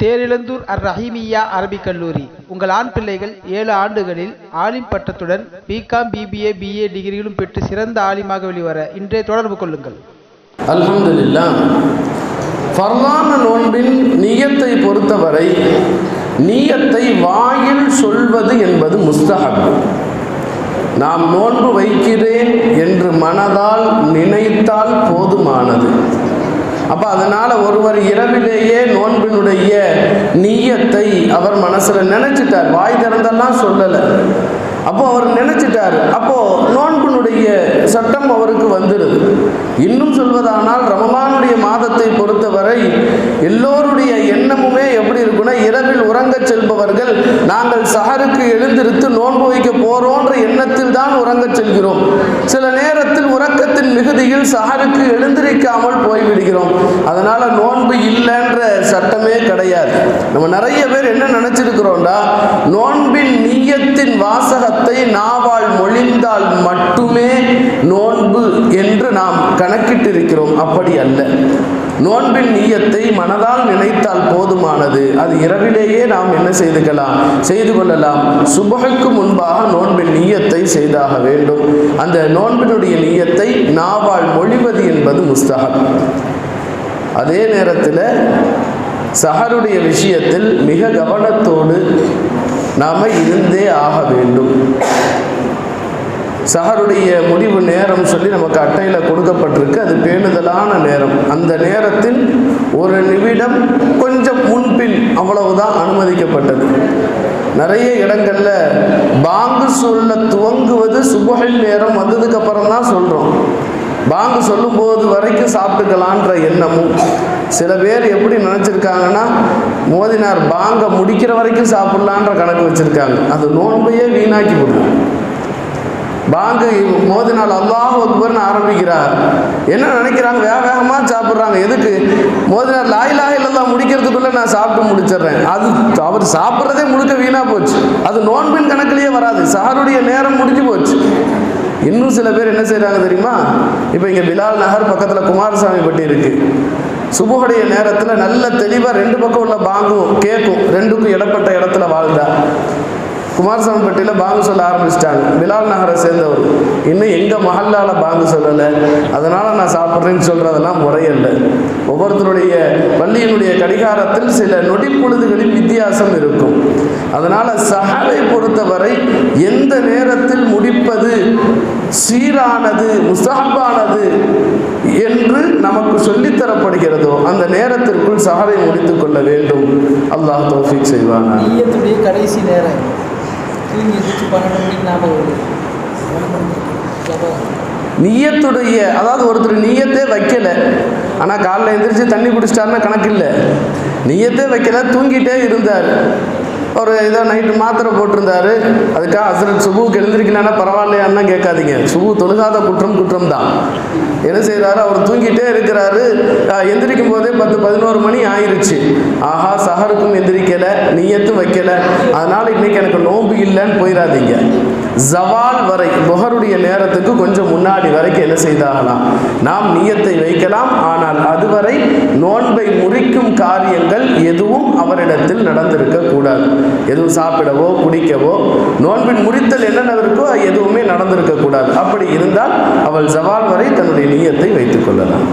தேரிழந்தூர் அர் ரஹீமியா அரபிக் கல்லூரி. உங்கள் ஆண் பிள்ளைகள் ஏழு ஆண்டுகளில் ஆலிம் பட்டத்துடன் பிகாம் பிபிஏ பிஏ டிகிரிகளும் பெற்று சிறந்த ஆலிமாக வெளிவர இன்றே தொடர்பு கொள்ளுங்கள். அல்ஹம்துலில்லா ஃபர்லான நோன்பின் நீயத்தை பொறுத்தவரை நீயத்தை வாயில் சொல்வது என்பது முஸ்தகம் நாம் நோன்பு வைக்கிறேன் என்று மனதால் நினைத்தால் அப்போ அதனால் ஒருவர் இரவிலேயே நோன்பினுடைய நீயத்தை அவர் மனசில் நினச்சிட்டார். வாய் திறந்தெல்லாம் சொல்லலை. அப்போ அவர் நினச்சிட்டார். அப்போது நோன்பினுடைய சட்டம் அவருக்கு வந்துடுது இன்னும் சொல்வதானால் ரமமானுடைய மாதத்தை பொறுத்தவரை எல்லோருடைய எண்ணமுமே எப்படி இருக்குன்னா இரவில் உறங்கச் செல்பவர்கள் நாங்கள் சஹருக்கு எழுந்திருத்து நோன்பு வைக்க போறோன்ற எண்ணத்தில் தான் உறங்கச் செல்கிறோம். சில நேரத்தில் உறக்கத்தின் மிகுதியில் சஹருக்கு எழுந்திருக்காமல் போய்விடுகிறோம். அதனால நோன்பு இல்லைன்ற சட்டமே கிடையாது. நம்ம நிறைய பேர் என்ன நினைச்சிருக்கிறோம்டா நோன்பின் நீயத்தின் வாசகத்தை நாவால் மொழிந்தால் மட்டுமே நோன்பு என்று நாம் கணக்கிட்டிருக்கிறோம். அப்படி அல்ல. நோன்பின் நீயத்தை மனதால் நினைத்தால் போதுமானது. அது இரவிலேயே நாம் என்ன செய்துக்கலாம்? செய்து கொள்ளலாம். சுபகுக்கு முன்பாக நோன்பின் நீயத்தை செய்தாக வேண்டும். அந்த நோன்பினுடைய நீயத்தை நாவால் மொழிவது என்பது முஸ்தகம் அதே நேரத்தில் சஹருடைய விஷயத்தில் மிக கவனத்தோடு நாம் இருந்தே ஆக வேண்டும். சஹருடைய முடிவு நேரம் சொல்லி நமக்கு அட்டையில் கொடுக்கப்பட்டிருக்கு. அது பேணுதலான நேரம். அந்த நேரத்தில் ஒரு நிமிடம் கொஞ்சம் முன்பின் அவ்வளவுதான் அனுமதிக்கப்பட்டது. நிறைய இடங்களில் பாங்கு சொல்ல துவங்குவது சுபகில் நேரம் வந்ததுக்கு அப்புறம் தான் சொல்கிறோம் பாங்கு சொல்லும்போது வரைக்கும் சாப்பிட்டுக்கலான்ற எண்ணமும். சில பேர் எப்படி நினச்சிருக்காங்கன்னா மோதினார் பாங்கை முடிக்கிற வரைக்கும் சாப்பிட்லான்ற கணக்கு வச்சுருக்காங்க. அது நோன்பையே வீணாக்கி விடுது. பாங்கு மோதினால் அல்லாஹ் அக்பர்னு ஆரம்பிக்கிறார். என்ன நினைக்கிறாங்க? வேக வேகமாக சாப்பிட்றாங்க. எதுக்கு? மோதினார் லாயிலாக இல்லல்லாம் முடிக்கிறதுக்குள்ளே நான் சாப்பிட்டு முடிச்சிடுறேன். அது அவர் சாப்பிட்றதே முழுக்க வீணாக போச்சு. அது நோன்பின் கணக்கிலேயே வராது. சாருடைய நேரம் முடிஞ்சு போச்சு. இன்னும் சில பேர் என்ன செய்கிறாங்க தெரியுமா? இப்போ இங்கே பிலால் நகர் பக்கத்தில் குமாரசாமி பட்டி இருக்குது சுபுடைய நேரத்தில் நல்ல தெளிவாக ரெண்டு பக்கம் உள்ள பாங்கும் கேட்கும் ரெண்டுக்கும் இடப்பட்ட இடத்துல வாழ்ந்தா. குமாரசாமிப்பட்டியில் பாங்கு சொல்ல ஆரம்பிச்சிட்டாங்க. பிலால் நகரை சேர்ந்தவர். இன்னும் எங்கள் மஹல்லால் பாங்கு சொல்லலை. அதனால் நான் சாப்பிட்றேன்னு சொல்கிறதெல்லாம் முறையல்ல. ஒவ்வொருத்தருடைய பள்ளியினுடைய கடிகாரத்தில் சில நொடி பொழுதுகளில் வித்தியாசம் இருக்கும். அதனால் சஹரை பொறுத்தவரை எந்த நேரத்தில் முடிப்பது சீரானது முஸ்தகப்பானது என்று நமக்கு சொல்லித்தரப்படுகிறதோ அந்த நேரத்திற்குள் சஹரை முடித்துக் கொள்ள வேண்டும். அல்லாஹ் தோஃபிக் செய்வானா கடைசி நேரம். தூங்கி எந்திரிச்சு பன்னெண்டு மணிக்கு ஞாபகம் வருது நீயத்துடைய அதாவது ஒருத்தர் நீயத்தே வைக்கல. ஆனால் காலைல எந்திரிச்சு தண்ணி குடிச்சிட்டாருன்னா கணக்கு இல்லை நீயத்தே வைக்கல தூங்கிட்டே இருந்தார். ஒரு ஏதோ நைட்டு மாத்திரை போட்டிருந்தாரு. அதுக்காக அசரத் சுபுக்கு எழுந்திருக்கலன்னா பரவாயில்லையான்னா கேட்காதீங்க. சுபு தொழுகாத குற்றம் குற்றம் தான். என்ன செய்கிறாரு அவர் தூங்கிட்டே இருக்கிறாரு. எந்திரிக்கும் போதே பத்து பதினோரு மணி ஆயிருச்சு. ஆஹா சஹருக்கும் எந்திரிக்கலை நீயத்தும் வைக்கலை. அதனால இன்னைக்கு எனக்கு நோன்பு இல்லைன்னு போயிடாதீங்க ஜவால் வரை புகருடைய நேரத்துக்கு கொஞ்சம் முன்னாடி வரைக்கும் என்ன செய்தாகலாம்? நாம் நீயத்தை வைக்கலாம். ஆனால் அதுவரை முறிக்கும் காரியங்கள் எதுவும் அவரிடத்தில் நடந்திருக்க கூடாது. எதுவும் சாப்பிடவோ குடிக்கவோ நோன்பின் முறித்தல் என்னென்ன இருக்கோ எதுவுமே நடந்திருக்க கூடாது. அப்படி இருந்தால் அவள் ஜவால் வரை தன்னுடைய நீயத்தை வைத்துக் கொள்ளலாம்.